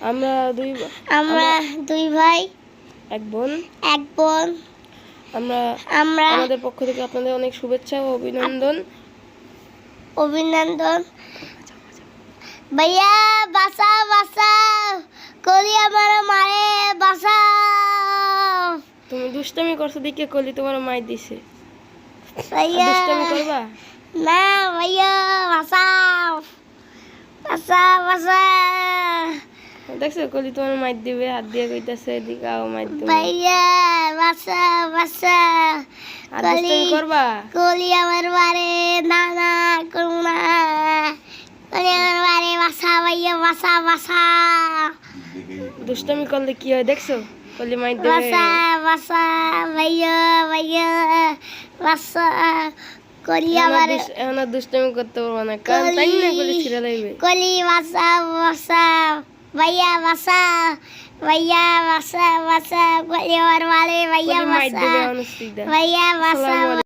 আমরা দুই আমরা দুই ভাই এক বোন। এক বোন। আমরা আমরা আমাদের পক্ষ থেকে আপনাদের অনেক শুভেচ্ছা ও অভিনন্দন। অভিনন্দন। ভাইয়া বাসা বাসা কলি আমার মারে বাসাও তুমি দুষ্টামি করছ দেখে কলি তোমার মাই দিছে। ভাইয়া দুষ্টামি করবা? না বাসা বাসা দেখছ কলি তোমার মাই দিবে হাত দিয়ে কইতাছে এদিকে আও মাই দিবে। ভাইয়া বাসা বাসা। দুষ্টামি করবা? কলি আমার বারে না না করব না। কলি আমার বারে বাসা ভাইয়া বাসা বাসা। দুষ্টামি করলে কি হয় দেখছ? কলি মাই দিবে। বাসা বাসা ভাইয়া ভাইয়া বাসা। কলি দুস- এখন আর দুষ্টামি করতে পারব না। কারণ তাই না কলি ছিঁড়ে লাগবে? কলি বাসা বাসা ভাইয়া বাসা ভাইয়া বাসা বাসা কলি আমার মারে ভাইয়া বাসা ভাইয়া বাসা